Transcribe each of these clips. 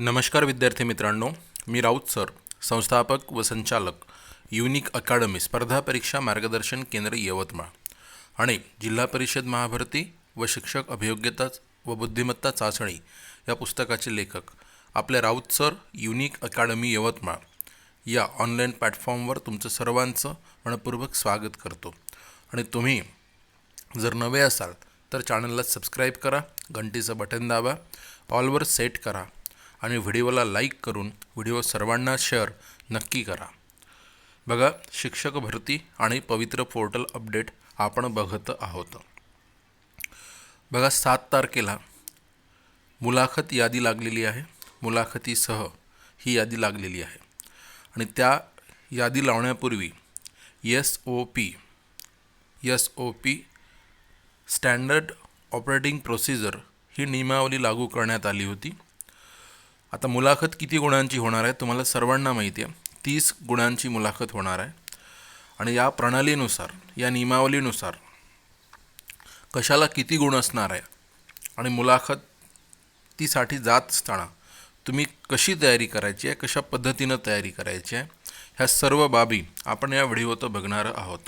नमस्कार विद्यार्थी मित्रांनो मी राऊत सर संस्थापक व संचालक युनिक अकादमी स्पर्धा परीक्षा मार्गदर्शन केंद्र यवतमाळ आणि जिल्हा परिषद महाभरती व शिक्षक अभियोग्यता व बुद्धिमत्ता चाचणी या पुस्तकाचे लेखक आपल्या Raut sir unique academy Yavatmal या ऑनलाईन प्लॅटफॉर्मवर तुमचं सर्वांचं मनपूर्वक स्वागत करतो. आणि तुम्ही जर नवे असाल तर चॅनलला सबस्क्राईब करा घंटीचं बटन दाबा ऑलवर सेट करा आणि व्हिडिओला लाईक करून व्हिडिओ सर्वांना शेअर नक्की करा. बघा शिक्षक भरती आणि पवित्र पोर्टल अपडेट आपण बघत आहोत. बघा सात तारखेला मुलाखत यादी लागलेली आहे. मुलाखतीसह ही यादी लागलेली आहे. आणि त्या यादी लावण्यापूर्वी S O P S O P standard operating procedure ही नियमावली लागू करण्यात आली होती. आता मुलाखत किती गुणांची होणार आहे तुम्हाला सर्वांना माहिती आहे. तीस गुणांची मुलाखत होणार आहे. आणि या प्रणालीनुसार या नियमावलीनुसार कशाला किती गुण असणार आहे आणि मुलाखत तीसाठी जात असताना तुम्ही कशी तयारी करायची आहे कशा पद्धतीनं तयारी करायची आहे ह्या सर्व बाबी आपण या व्हिडिओत बघणार आहोत.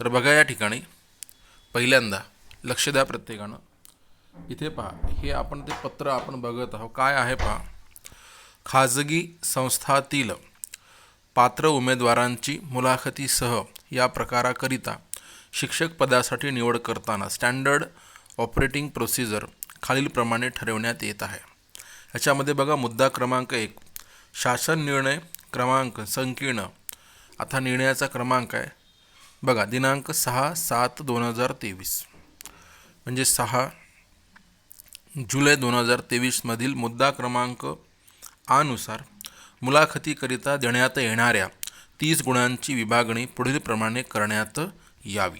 तर बघा या ठिकाणी. पहिल्यांदा लक्ष द्या प्रत्येकानं. इथे पहा हे आपण ते पत्र आपण बघत आहोत. काय आहे पहा? खाजगी संस्थातील पात्र उमेदवारांची मुलाखतीसह या प्रकाराकरिता शिक्षक पदासाठी निवड करताना स्टँडर्ड ऑपरेटिंग प्रोसिजर खालीलप्रमाणे ठरवण्यात येत आहे. ह्याच्यामध्ये बघा मुद्दा क्रमांक एक शासन निर्णय क्रमांक संकीर्ण आता निर्णयाचा क्रमांक आहे. बघा दिनांक सहा सात दोन हजार तेवीस म्हणजे सहा जुलै दोन हजार तेवीसमधील मुद्दा क्रमांक आनुसार मुलाखतीकरिता देण्यात येणाऱ्या तीस गुणांची विभागणी पुढीलप्रमाणे करण्यात यावी.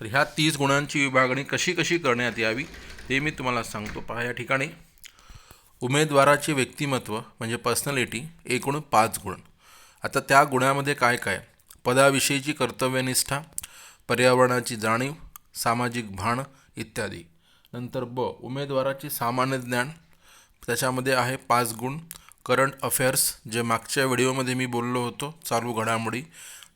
तर ह्या तीस गुणांची विभागणी कशी कशी करण्यात यावी ते मी तुम्हाला सांगतो. पहा या ठिकाणी उमेदवाराचे व्यक्तिमत्व म्हणजे पर्सनॅलिटी एकूण पाच गुण. आता त्या गुणामध्ये काय काय? पदाविषयीची कर्तव्यनिष्ठा पर्यावरणाची जाणीव सामाजिक भान इत्यादी. नंतर ब उमेदवाराचे सामान्य ज्ञान त्याच्यामध्ये आहे पाच गुण. करंट अफेअर्स जे मागच्या व्हिडिओमध्ये मी बोललो होतो चालू घडामोडी.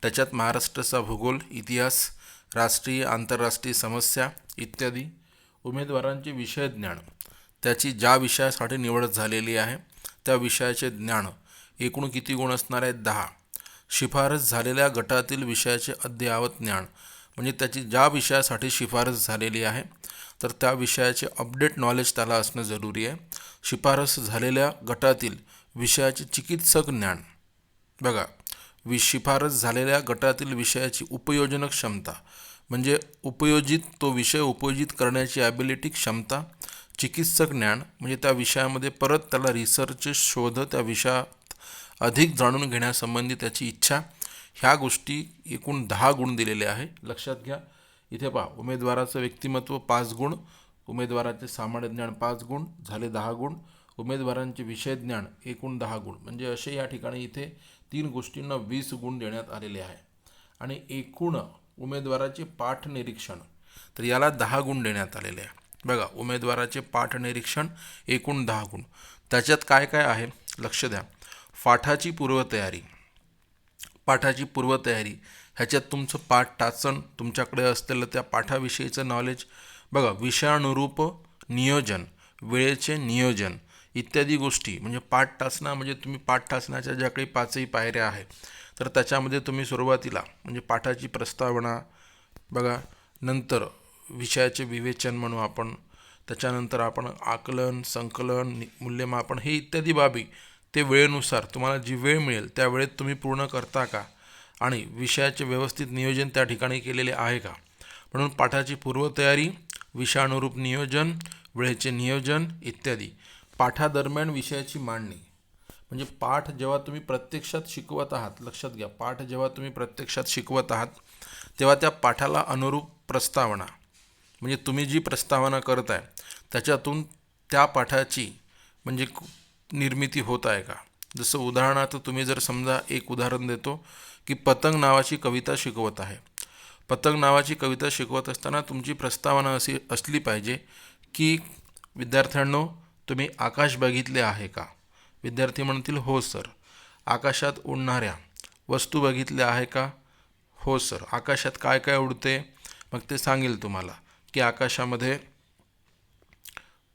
त्याच्यात महाराष्ट्राचा भूगोल इतिहास राष्ट्रीय आंतरराष्ट्रीय समस्या इत्यादी उमेदवारांचे विषय ज्ञान. त्याची ज्या विषयासाठी निवड झालेली आहे त्या विषयाचे ज्ञान एकूण किती गुण असणार आहेत? दहा. शिफारस झालेल्या गटातील विषयाचे अद्ययावत ज्ञान म्हणजे त्याची ज्या विषयासाठी शिफारस झालेली आहे तर त्या विषयाचे अपडेट नॉलेज त्याला असणं जरुरी आहे. शिफारस झालेल्या गटातील विषयाचे चिकित्सक ज्ञान. बघा वि शिफारस झालेल्या गटातील विषयाची उपयोजनक क्षमता म्हणजे उपयोजित तो विषय उपयोजित करण्याची ॲबिलिटी क्षमता चिकित्सक ज्ञान म्हणजे त्या विषयामध्ये परत त्याला रिसर्च शोध त्या विषयात अधिक जाणून घेण्यासंबंधी त्याची इच्छा. ह्या गोष्टी एकूण दहा गुण दिलेले आहे. लक्षात घ्या. इथे पहा उमेदवाराचं व्यक्तिमत्व पाच गुण उमेदवाराचे सामान्य ज्ञान पाच गुण झाले दहा गुण. उमेदवारांचे विषय ज्ञान एकूण दहा गुण. म्हणजे असे या ठिकाणी इथे तीन गोष्टींना वीस गुण देण्यात आलेले आहे. आणि एकूण उमेदवाराचे पाठ निरीक्षण तर याला दहा गुण देण्यात आलेले आहे. बघा उमेदवाराचे पाठ निरीक्षण एकूण दहा गुण. त्याच्यात काय काय आहे? लक्ष द्या. पाठाची पूर्वतयारी. पाठाची पूर्वतयारी. ह्याच्यात तुमचं पाठ टाचण तुमच्याकडे असलेलं त्या पाठाविषयीचं नॉलेज बघा विषयानुरूप नियोजन वेळेचे नियोजन इत्यादी गोष्टी म्हणजे पाठ टासना म्हणजे तुम्ही पाठ टाचण्याच्या ज्या काही पाचही पायऱ्या आहेत तर त्याच्यामध्ये तुम्ही सुरुवातीला म्हणजे पाठाची प्रस्तावना बघा नंतर विषयाचे विवेचन म्हणू आपण त्याच्यानंतर आपण आकलन संकलन नि- मूल्यमापन हे इत्यादी बाबी ते वेळेनुसार तुम्हाला जी वेळ मिळेल त्या वेळेत तुम्ही पूर्ण करता का? आणि विषयाचे व्यवस्थित नियोजन त्या ठिकाणी केलेले आहे का? म्हणून पाठाची पूर्वतयारी विषाणूरूप नियोजन वेळेचे नियोजन इत्यादी. पाठादरम्यान विषयाची मांडणी. म्हणजे पाठ जेव्हा तुम्ही प्रत्यक्षात शिकवत आहात लक्षात घ्या पाठ जेव्हा तुम्ही प्रत्यक्षात शिकवत आहात तेव्हा त्या पाठाला अनुरूप प्रस्तावना म्हणजे तुम्ही जी प्रस्तावना करत आहे त्याच्यातून त्या पाठाची म्हणजे निर्मिती होत आहे का? जसं उदाहरणार्थ तुम्ही जर समजा एक उदाहरण देतो की पतंग नावाची कविता शिकवत आहे. पतंग नावाची कविता शिकवत असताना तुमची प्रस्तावना अशी असली पाहिजे की विद्यार्थ्यांनो तुम्ही आकाश बघितले आहे का? विद्यार्थी म्हणतील हो सर. आकाशात उडणाऱ्या वस्तू बघितल्या आहे का? हो सर. आकाशात काय काय उडते? मग ते सांगेल तुम्हाला की आकाशामध्ये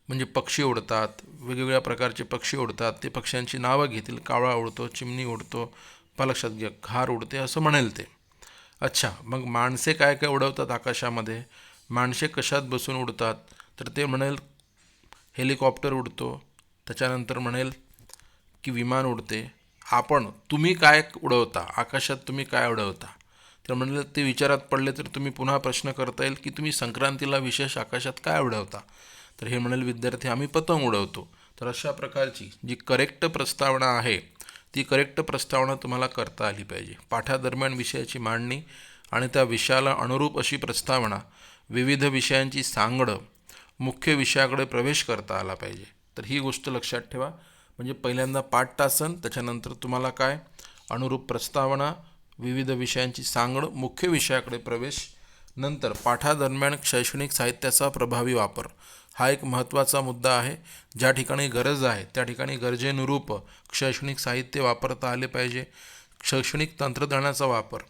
म्हणजे पक्षी उडतात वेगवेगळ्या प्रकारचे पक्षी उडतात. ते पक्ष्यांची नावं घेतील. कावळा उडतो चिमणी उडतो पालक्षात घ्या घार उडते असं म्हणेल ते. अच्छा मग माणसे काय काय उडवतात आकाशामध्ये? माणसे कशात बसून उडतात? तर ते म्हणेल हेलिकॉप्टर उडतो. त्याच्यानंतर म्हणेल की विमान उडते. आपण तुम्ही काय उडवता? आकाशात तुम्ही काय उडवता? तर म्हणलं ते विचारात पडले तर तुम्ही पुन्हा प्रश्न करता येईल की तुम्ही संक्रांतीला विशेष आकाशात काय उडवता? तर हे म्हणाल विद्यार्थी आम्ही पतंग उडवतो. तर अशा प्रकारची जी करेक्ट प्रस्तावना आहे ती करेक्ट प्रस्तावना तुम्हाला करता आली पाहिजे. पाठादरम्यान विषयाची मांडणी आणि त्या विषयाला अनुरूप अशी प्रस्तावना विविध विषयांची सांगडं मुख्य विषयाकडे प्रवेश करता आला पाहिजे. तर ही गोष्ट लक्षात ठेवा. म्हणजे पहिल्यांदा पाठ त्याच्यानंतर तुम्हाला काय? अनुरूप प्रस्तावना विविध विषयांची सांगड मुख्य विषयाकडे प्रवेश नंतर पाठादरम्यान शैक्षणिक साहित्याचा प्रभावी वापर. हा एक महत्त्वाचा मुद्दा आहे. ज्या ठिकाणी गरज आहे त्या ठिकाणी गरजेनुरूप शैक्षणिक साहित्य वापरता आले पाहिजे. शैक्षणिक तंत्रज्ञानाचा वापर.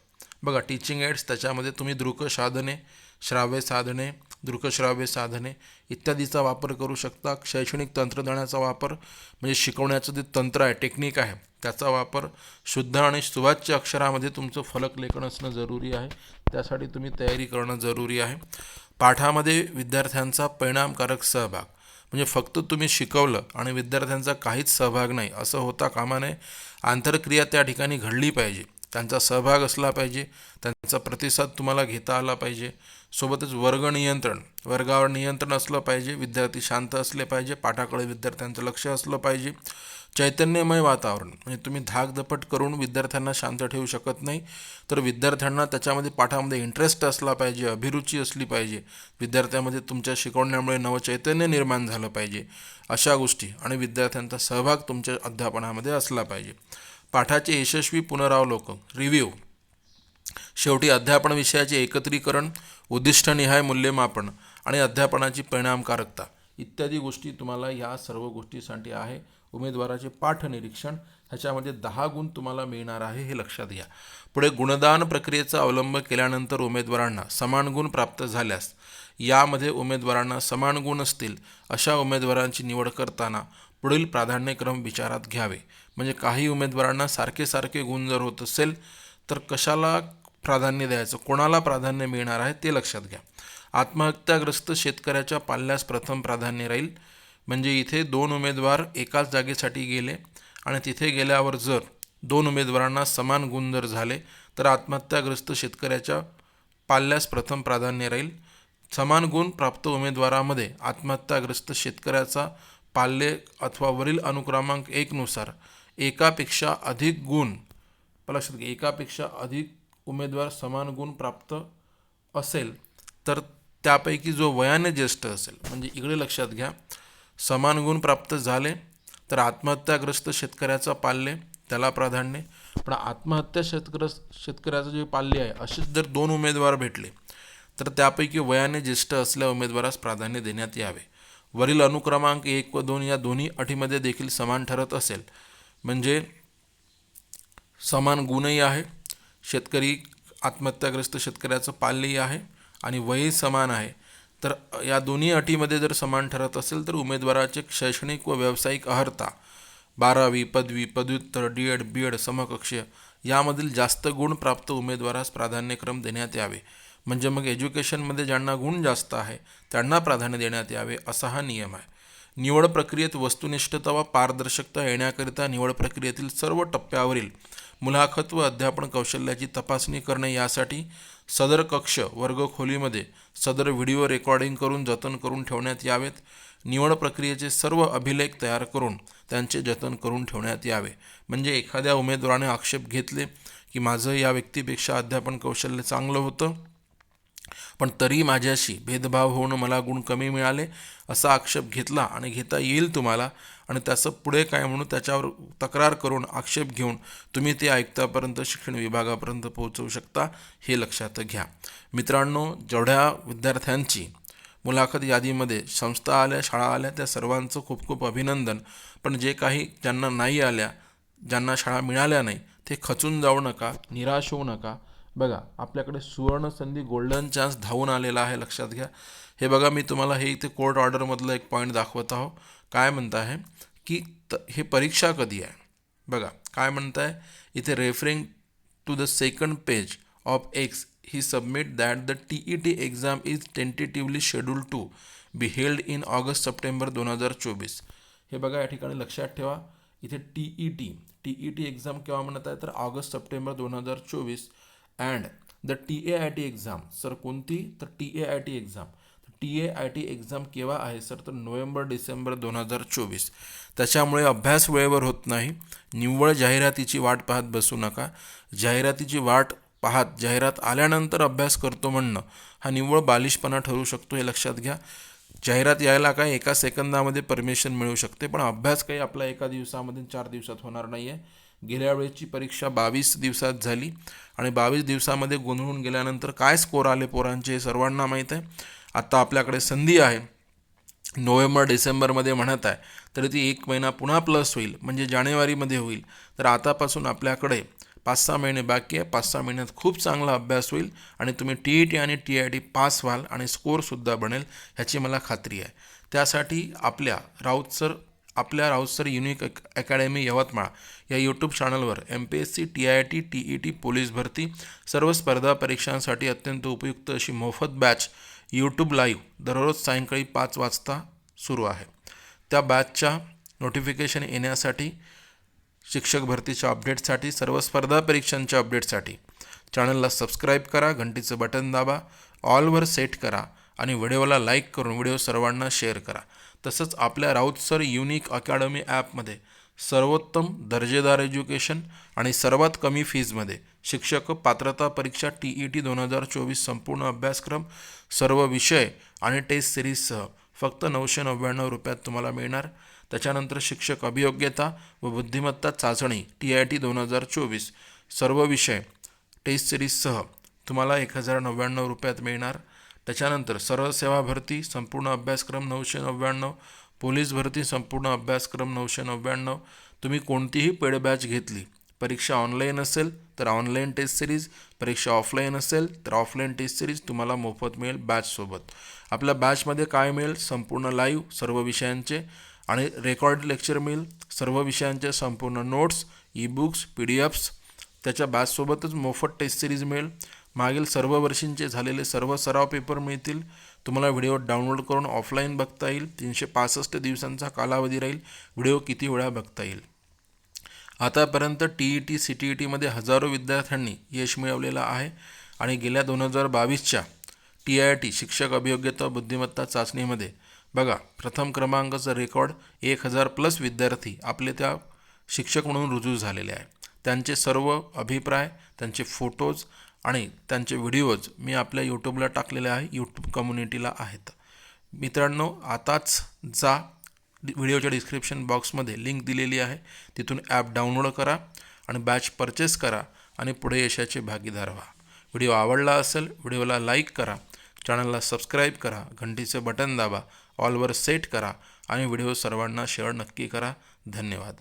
बघा टीचिंग एड्स त्याच्यामध्ये तुम्ही दृक साधने श्राव्य साधने दृकश्राव्य साधने इत्यादीचा वापर करू शकता. शैक्षणिक तंत्रज्ञानाचा वापर म्हणजे शिकवण्याचं जे तंत्र आहे टेक्निक आहे त्याचा वापर शुद्ध आणि सुवाच्य अक्षरामध्ये तुमचं फलक लेखन असणं जरुरी आहे. त्यासाठी तुम्ही तयारी करणं जरुरी आहे. पाठामध्ये विद्यार्थ्यांचा परिणामकारक सहभाग म्हणजे फक्त तुम्ही शिकवलं आणि विद्यार्थ्यांचा काहीच सहभाग नाही असं होता कामा नये आंतरक्रिया त्या ठिकाणी घडली पाहिजे. त्यांचा सहभाग असला पाहिजे त्यांचा प्रतिसाद तुम्हाला घेता आला पाहिजे. सोबतच वर्ग नियंत्रण वर्गावर नियंत्रण असलं पाहिजे विद्यार्थी शांत असले पाहिजे पाठाकडे विद्यार्थ्यांचं लक्ष असलं पाहिजे. चैतन्यमय वातावरण. म्हणजे तुम्ही धाकधपट करून विद्यार्थ्यांना शांत ठेवू शकत नाही तर विद्यार्थ्यांना त्याच्यामध्ये पाठामध्ये इंटरेस्ट असला पाहिजे अभिरुची असली पाहिजे. विद्यार्थ्यांमध्ये तुमच्या शिकवण्यामुळे नवचैतन्य निर्माण झालं पाहिजे. अशा गोष्टी आणि विद्यार्थ्यांचा सहभाग तुमच्या अध्यापनामध्ये असला पाहिजे. पाठाचे यशस्वी पुनरावलोकन रिव्ह्यू शेवटी अध्यापन विषयाचे एकत्रीकरण उद्दिष्टनिहाय मूल्यमापन आणि अध्यापनाची परिणामकारकता. इत्यादी गोष्टी तुम्हाला या सर्व गोष्टीसाठी आहे. उमेदवाराचे पाठ निरीक्षण ह्याच्यामध्ये दहा गुण तुम्हाला मिळणार आहे हे लक्षात घ्या. पुढे गुणदान प्रक्रियेचा अवलंब केल्यानंतर उमेदवारांना समान गुण प्राप्त झाल्यास यामध्ये उमेदवारांना समान गुण असतील अशा उमेदवारांची निवड करताना पुढील प्राधान्यक्रम विचारात घ्यावे. म्हणजे काही उमेदवारांना सारखे सारखे गुण जर होत असेल तर कशाला प्राधान्य द्यायचं? कोणाला प्राधान्य मिळणार आहे ते लक्षात घ्या. आत्महत्याग्रस्त शेतकऱ्याच्या पाल्यास प्रथम प्राधान्य राहील म्हणजे इथे दोन उमेदवार एकाच जागेसाठी गेले आणि तिथे गेल्यावर जर दोन उमेदवारांना समान गुण जर झाले तर आत्महत्याग्रस्त शेतकऱ्याच्या पाल्यास प्रथम प्राधान्य राहील. समान गुण प्राप्त उमेदवारामध्ये आत्महत्याग्रस्त शेतकऱ्याचा पाल्य अथवा वरील अनुक्रमांक एकनुसार एकापेक्षा अधिक गुण लक्षात घ्या एकापेक्षा अधिक उमेदवार समान गुण प्राप्त असेल तर त्यापैकी जो वयाने ज्येष्ठ असेल म्हणजे इकडे लक्षात घ्या समान गुण प्राप्त झाले तर आत्महत्याग्रस्त शेतकऱ्याचा पाल्य त्याला प्राधान्य. पण आत्महत्या शेतकऱ्यास शेतकऱ्याचं जे पाल्य आहे असेच जर दोन उमेदवार भेटले तर त्यापैकी वयाने ज्येष्ठ असल्या उमेदवारास प्राधान्य देण्यात यावे. वरील अनुक्रमांक एक व दोन या दोन्ही अटीमध्ये देखील समान ठरत असेल. म्हणजे समान गुणही आहे शेतकरी आत्महत्याग्रस्त शेतकऱ्याचं पाल्यही आहे आणि वयही समान आहे. तर या दोन्ही अटीमध्ये जर समान ठरत असेल तर उमेदवाराचे शैक्षणिक व व्यावसायिक अर्हता बारावी पदवी पदव्युत्तर डी एड बी एड समकक्षीय यामधील जास्त गुण प्राप्त उमेदवारास प्राधान्यक्रम देण्यात यावे. म्हणजे मग एज्युकेशनमध्ये ज्यांना गुण जास्त आहे त्यांना प्राधान्य देण्यात यावे असा हा नियम आहे. निवड प्रक्रियेत वस्तुनिष्ठता व पारदर्शकता येण्याकरिता निवड प्रक्रियेतील सर्व टप्प्यावरील मुलाखत व अध्यापन कौशल्याची तपासणी करणे यासाठी सदर कक्ष वर्ग खोलीमध्ये सदर व्हिडिओ रेकॉर्डिंग करून जतन करून ठेवण्यात यावेत. निवड प्रक्रियेचे सर्व अभिलेख तयार करून त्यांचे जतन करून ठेवण्यात यावे. म्हणजे एखाद्या उमेदवाराने आक्षेप घेतले की माझं या व्यक्तीपेक्षा अध्यापन कौशल्य चांगलं होतं पण तरी माझ्याशी भेदभाव होऊन मला गुण कमी मिळाले असा आक्षेप घेतला आणि घेता येईल तुम्हाला आणि त्याचं पुढे काय म्हणून त्याच्यावर तक्रार करून आक्षेप घेऊन तुम्ही ते आयुक्तापर्यंत शिक्षण विभागापर्यंत पोहोचवू शकता हे लक्षात घ्या. मित्रांनो जेवढ्या विद्यार्थ्यांची मुलाखत यादीमध्ये संस्था आल्या शाळा आल्या त्या सर्वांचं खूप खूप अभिनंदन. पण जे काही ज्यांना नाही आल्या ज्यांना शाळा मिळाल्या नाही ते खचून जाऊ नका निराश होऊ नका. बघा आपल्याकडे सुवर्ण संधी गोल्डन चान्स धावून आलेला आहे लक्षात घ्या. हे बघा मी तुम्हाला हे इथे कोर्ट ऑर्डरमधलं एक पॉईंट दाखवत आहो. काय म्हणत आहे की त हे परीक्षा कधी आहे? बघा काय म्हणत आहे इथे referring to the second page of X he submit that the T E T exam is tentatively schedule to be held in August September दोन हजार चोवीस. हे बघा या ठिकाणी लक्षात ठेवा. इथे T E T T E T exam केव्हा म्हणत आहे तर ऑगस्ट सप्टेंबर दोन हजार चोवीस. And the T A I T exam sir कोणती? तर T A I T exam T A I T exam केव्हा आहे सर तर नोव्हेंबर डिसेंबर दोन हजार चोवीस. त्याच्यामुळे अभ्यास वेळेवर होत नाही. निव्वळ जाहिरातीची वाट पाहत बसू नका. जाहिरातीची वाट पाहत जाहिरात आल्यानंतर अभ्यास करतो म्हणणं हा निव्वळ बालिशपणा ठरू शकतो हे लक्षात घ्या. जाहिरात यायला काय एका सेकंदामध्ये परमिशन मिळू शकते पण अभ्यास काही आपला एका दिवसामध्ये चार दिवसात होणार नाही आहे गेल्या वेळेची परीक्षा बावीस दिवसात झाली आणि बावीस दिवसामध्ये गोंधळून गेल्यानंतर काय स्कोर आले पोरांचे हे सर्वांना माहीत आहे. आत्ता आपल्याकडे संधी आहे. नोव्हेंबर डिसेंबरमध्ये म्हणत आहे. तरी ती एक महिना पुन्हा प्लस होईल म्हणजे जानेवारीमध्ये होईल. तर आतापासून आपल्याकडे पाच सहा महिने बाकी आहे. पाच सहा महिन्यात खूप चांगला अभ्यास होईल आणि तुम्ही टी ई टी आणि टी आय टी पास व्हाल आणि स्कोअरसुद्धा बनेल ह्याची मला खात्री आहे. त्यासाठी आपल्या राऊत सर आपल्या राऊत सर युनिक अक अकॅडमी यवतमाळ या यूट्यूब चॅनलवर M P S C T I T T E T police भरती सर्व स्पर्धा परीक्षांसाठी अत्यंत उपयुक्त अशी मोफत बॅच यूट्यूब लाईव्ह दररोज सायंकाळी पाच वाजता सुरू आहे. त्या बॅचच्या नोटिफिकेशन येण्यासाठी शिक्षक भरतीच्या अपडेटसाठी सर्व स्पर्धा परीक्षांच्या अपडेटसाठी चॅनलला सबस्क्राईब करा घंटीचं बटन दाबा ऑलवर सेट करा आणि व्हिडिओला लाईक करून व्हिडिओ सर्वांना शेअर करा. तसंच आपल्या राऊत सर युनिक अकॅडमी ॲपमध्ये सर्वोत्तम दर्जेदार एज्युकेशन आणि सर्वात कमी फीजमध्ये शिक्षक पात्रता परीक्षा टी ई टी दोन हजार चोवीस संपूर्ण अभ्यासक्रम सर्व विषय आणि टेस्ट सिरीजसह फक्त नऊशे नव्याण्णव रुपयात तुम्हाला मिळणार. त्याच्यानंतर शिक्षक अभियोग्यता व बुद्धिमत्ता चाचणी टी आय टी दोन हजार चोवीस सर्व विषय टेस्ट सिरीजसह तुम्हाला एक हजार नव्याण्णव रुपयात मिळणार. त्याच्यानंतर सरळ सेवा भरती संपूर्ण अभ्यासक्रम नऊशे नव्याण्णव पोलीस भरती संपूर्ण अभ्यासक्रम नऊशे नव्याण्णव तुम्ही कोणतीही पेड बॅच घेतली परीक्षा ऑनलाईन असेल तर ऑनलाईन टेस्ट सिरीज परीक्षा ऑफलाईन असेल तर ऑफलाईन टेस्ट सिरीज तुम्हाला मोफत मिळेल बॅचसोबत आपल्या बॅचमध्ये काय मिळेल? संपूर्ण लाईव्ह सर्व विषयांचे आणि रेकॉर्ड लेक्चर मिळेल. सर्व विषयांचे संपूर्ण notes e books P D Fs. त्याच्या बॅचसोबतच मोफत टेस्ट सिरीज मिळेल. मागील सर्व वर्षींचे झालेले सर्व सराव पेपर मिळतील. तुम्हाला व्हिडिओ डाउनलोड करून ऑफलाईन बघता येईल. तीनशे पासष्ट दिवसांचा कालावधी राहील. व्हिडिओ किती वेळा बघता येईल? आतापर्यंत T E T C T E टीमध्ये हजारो विद्यार्थ्यांनी यश मिळवलेलं आहे. आणि गेल्या दोन हजार बावीसच्या टी आय टी शिक्षक अभियोग्यता बुद्धिमत्ता चाचणीमध्ये बघा प्रथम क्रमांकाचं रेकॉर्ड एक हजार प्लस विद्यार्थी आपले त्या शिक्षक म्हणून रुजू झालेले आहे. त्यांचे सर्व अभिप्राय त्यांचे फोटोज आणि त्यांचे व्हिडिओज मी आपल्या यूट्यूबला टाकलेले आहे. यूट्यूब कम्युनिटीला आहेत. मित्रांनो आताच जा व्हिडिओच्या डिस्क्रिप्शन बॉक्समध्ये लिंक दिलेली आहे. तिथून ॲप डाउनलोड करा आणि बॅच परचेस करा आणि पुढे यशाचे भागीदार व्हा. व्हिडिओ आवडला असेल व्हिडिओला लाईक करा. चॅनलला सबस्क्राईब करा. घंटीचं बटन दाबा. ऑलवर सेट करा. आणि व्हिडिओ सर्वांना शेअर नक्की करा. धन्यवाद.